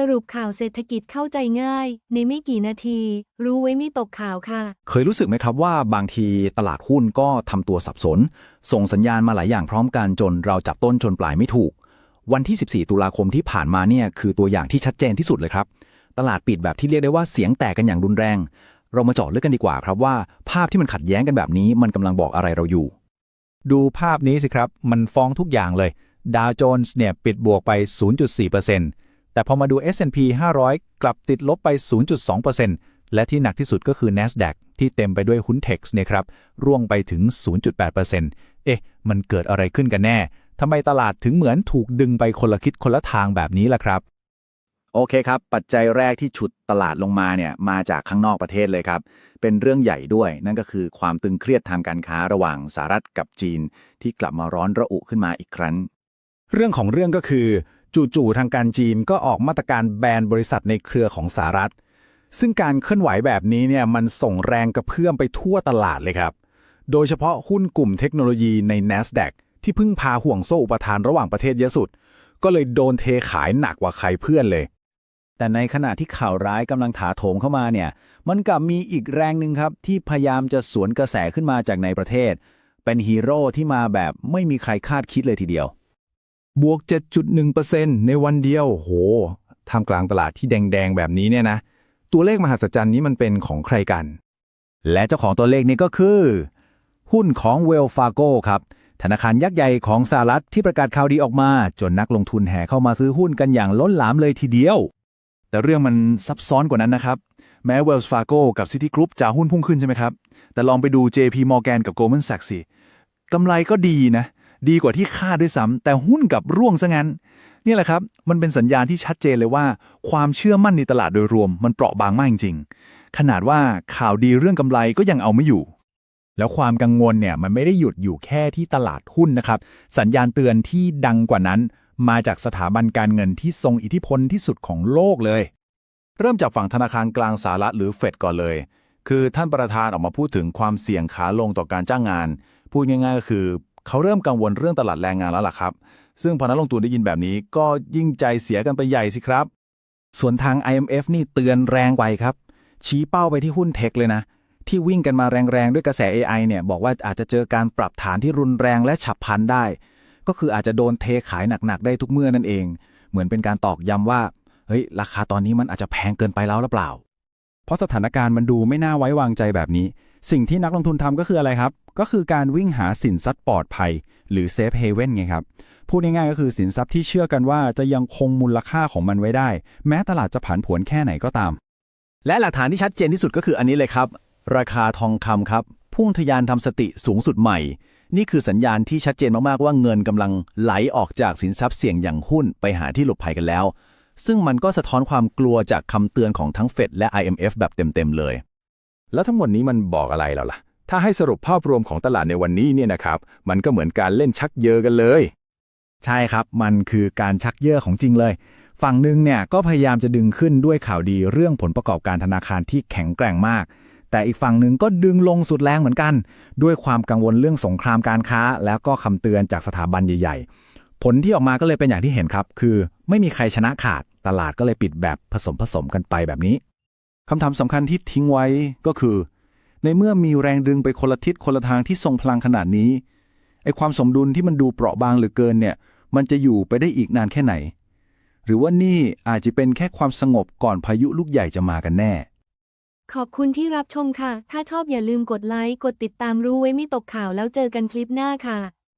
สรุปข่าวเศรษฐกิจเข้าใจง่าย ในไม่กี่นาที รู้ไว้ไม่ตกข่าวค่ะ เคยรู้สึกไหมครับว่าบางทีตลาดหุ้นก็ทำตัวสับสน ส่งสัญญาณมาหลายอย่างพร้อมกันจนเราจับต้นชนปลายไม่ถูก วันที่ 14 ตุลาคมที่ผ่านมาเนี่ยคือตัวอย่างที่ชัดเจนที่สุดเลยครับ ตลาดปิดแบบที่เรียกได้ว่าเสียงแตกกันอย่างรุนแรง เรามาเจาะลึกกันดีกว่าครับว่า ภาพที่มันขัดแย้งกันแบบนี้ มันกำลังบอกอะไรเราอยู่ ดูภาพนี้สิครับ มันฟ้องทุกอย่างเลย ดาวโจนส์เนี่ยปิดบวกไป 0.4% แต่พอมาดู S&P 500 กลับติดลบไป 0.2%และที่หนักที่สุดก็คือ NASDAQ ที่เต็มไปด้วยหุ้นเท็กซ์เนี่ยครับ ร่วงไปถึง 0.8%เอ๊ะ มันเกิดอะไรขึ้นกันแน่ ทำไมตลาดถึงเหมือนถูกดึงไปคนละคิดคนละทางแบบนี้ล่ะครับ โอเคครับ ปัจจัยแรกที่ฉุดตลาดลงมาเนี่ย มาจากข้างนอกประเทศเลยครับ เป็นเรื่องใหญ่ด้วย นั่นก็คือความตึงเครียดทางการค้าระหว่างสหรัฐกับจีน ที่กลับมาร้อนระอุขึ้นมาอีกครั้ง เรื่องของเรื่องก็คือ จู่ๆทางการจีนก็ออกมาตรการแบนบริษัทในเครือของสหรัฐ ซึ่งการเคลื่อนไหวแบบนี้เนี่ยมันส่งแรงกระเพื่อมไปทั่วตลาดเลยครับ โดยเฉพาะหุ้นกลุ่มเทคโนโลยีใน NASDAQ ที่เพิ่งพาห่วงโซ่อุปทานระหว่างประเทศเยอะสุด ก็เลยโดนเทขายหนักกว่าใครเพื่อนเลย แต่ในขณะที่ข่าวร้ายกำลังถาโถมเข้ามาเนี่ยมันกลับมีอีกแรงหนึ่งครับที่พยายามจะสวนกระแสขึ้นมาจากในประเทศ เป็นฮีโร่ที่มาแบบไม่มีใครคาดคิดเลยทีเดียว บวก 7.1%ในวันเดียวโหท่ามกลางตลาดที่แดง ๆ แบบนี้เนี่ยนะ ตัวเลขมหัศจรรย์นี้มันเป็นของใครกัน และเจ้าของตัวเลขนี้ก็คือ หุ้นของเวลฟาโกครับ ธนาคารยักษ์ใหญ่ของสหรัฐที่ประกาศข่าวดีออกมา จนนักลงทุนแห่เข้ามาซื้อหุ้นกันอย่างล้นหลามเลยทีเดียว แต่เรื่องมันซับซ้อนกว่านั้นนะครับ แม้ Wells Fargo กับ Citigroup จะหุ้นพุ่งขึ้นใช่ไหมครับ แต่ลองไปดู JP Morgan กับ Goldman Sachs สิกำไรก็ดีนะ ดีกว่าที่คาดด้วยซ้ำแต่หุ้นกับร่วงซะงั้นนี่แหละครับ มันเป็นสัญญาณที่ชัดเจนเลยว่า ความเชื่อมั่นในตลาดโดยรวมมันเปราะบางมากจริงๆ ขนาดว่าข่าวดีเรื่องกำไรก็ยังเอาไม่อยู่ แล้วความกังวลเนี่ยมันไม่ได้หยุดอยู่แค่ที่ตลาดหุ้นนะครับ สัญญาณเตือนที่ดังกว่านั้น มาจากสถาบันการเงินที่ทรงอิทธิพลที่สุดของโลกเลย เริ่มจากฝั่งธนาคารกลางสหรัฐหรือเฟดก่อนเลย คือท่านประธานออกมาพูดถึงความเสี่ยงขาลงต่อการจ้างงาน พูดง่ายๆก็คือ เขาเริ่มกังวลเรื่องตลาดแรงงานแล้วล่ะครับ ซึ่งพอนักลงทุนได้ยินแบบนี้ก็ยิ่งใจเสียกันไปใหญ่สิครับ ส่วนทาง IMF นี่เตือนแรงไวครับ ชี้เป้าไปที่หุ้นเทคเลยนะ ที่วิ่งกันมาแรงๆ ด้วยกระแส AI เนี่ยบอกว่าอาจจะเจอการปรับฐานที่รุนแรงและฉับพลันได้ ก็คืออาจจะโดนเทขายหนักๆได้ทุกเมื่อนั่นเอง เหมือนเป็นการตอกย้ำว่าเฮ้ยราคาตอนนี้มันอาจจะแพงเกินไปแล้วหรือเปล่า เพราะสถานการณ์มันดูไม่น่าไว้วางใจแบบนี้ สิ่งที่นักลงทุนทำก็คืออะไรครับ ก็คือการวิ่งหาสินทรัพย์ปลอดภัย หรือเซฟเฮเว่นไงครับ พูดง่ายๆก็คือสินทรัพย์ที่เชื่อกันว่าจะยังคงมูลค่าของมันไว้ได้ แม้ตลาดจะผันผวนแค่ไหนก็ตาม และหลักฐานที่ชัดเจนที่สุดก็คืออันนี้เลยครับ ราคาทองคำครับพุ่งทะยานทำสติสูงสุดใหม่ นี่คือสัญญาณที่ชัดเจนมากๆว่าเงินกำลังไหลออกจากสินทรัพย์เสี่ยงอย่างหุ้นไปหาที่หลบภัยกันแล้ว ซึ่งมันก็สะท้อนความกลัวจากคำเตือนของทั้งเฟดและ IMF แบบเต็มๆเลย แล้วทั้งหมดนี้มันบอกอะไรเราล่ะ ถ้าให้สรุปภาพรวมของตลาดในวันนี้เนี่ยนะครับ มันก็เหมือนการเล่นชักเยอกันเลย ใช่ครับ มันคือการชักเยื่อของจริงเลย ฝั่งหนึ่งเนี่ยก็พยายามจะดึงขึ้นด้วยข่าวดีเรื่องผลประกอบการธนาคารที่แข็งแกร่งมาก แต่อีกฝั่งหนึ่งก็ดึงลงสุดแรงเหมือนกัน ด้วยความกังวลเรื่องสงครามการค้า แล้วก็คำเตือนจากสถาบันใหญ่ๆ ผลที่ออกมาก็เลยเป็นอย่างที่เห็นครับ คือไม่มีใครชนะขาดตลาดก็เลยปิดแบบผสมผสมกันไปแบบนี้คำถามสำคัญที่ทิ้งไว้ก็คือ ในเมื่อมีแรงดึงไปคนละทิศคนละทางที่ทรงพลังขนาดนี้ไอความสมดุลที่มันดูเปราะบางเหลือเกินเนี่ยมันจะอยู่ไปได้อีกนานแค่ไหน หรือว่านี่อาจจะเป็นแค่ความสงบก่อนพายุลูกใหญ่จะมากันแน่ ขอบคุณที่รับชมค่ะ ถ้าชอบอย่าลืมกดไลค์กดติดตามรู้ไว้ไม่ตกข่าวแล้วเจอกันคลิปหน้าค่ะ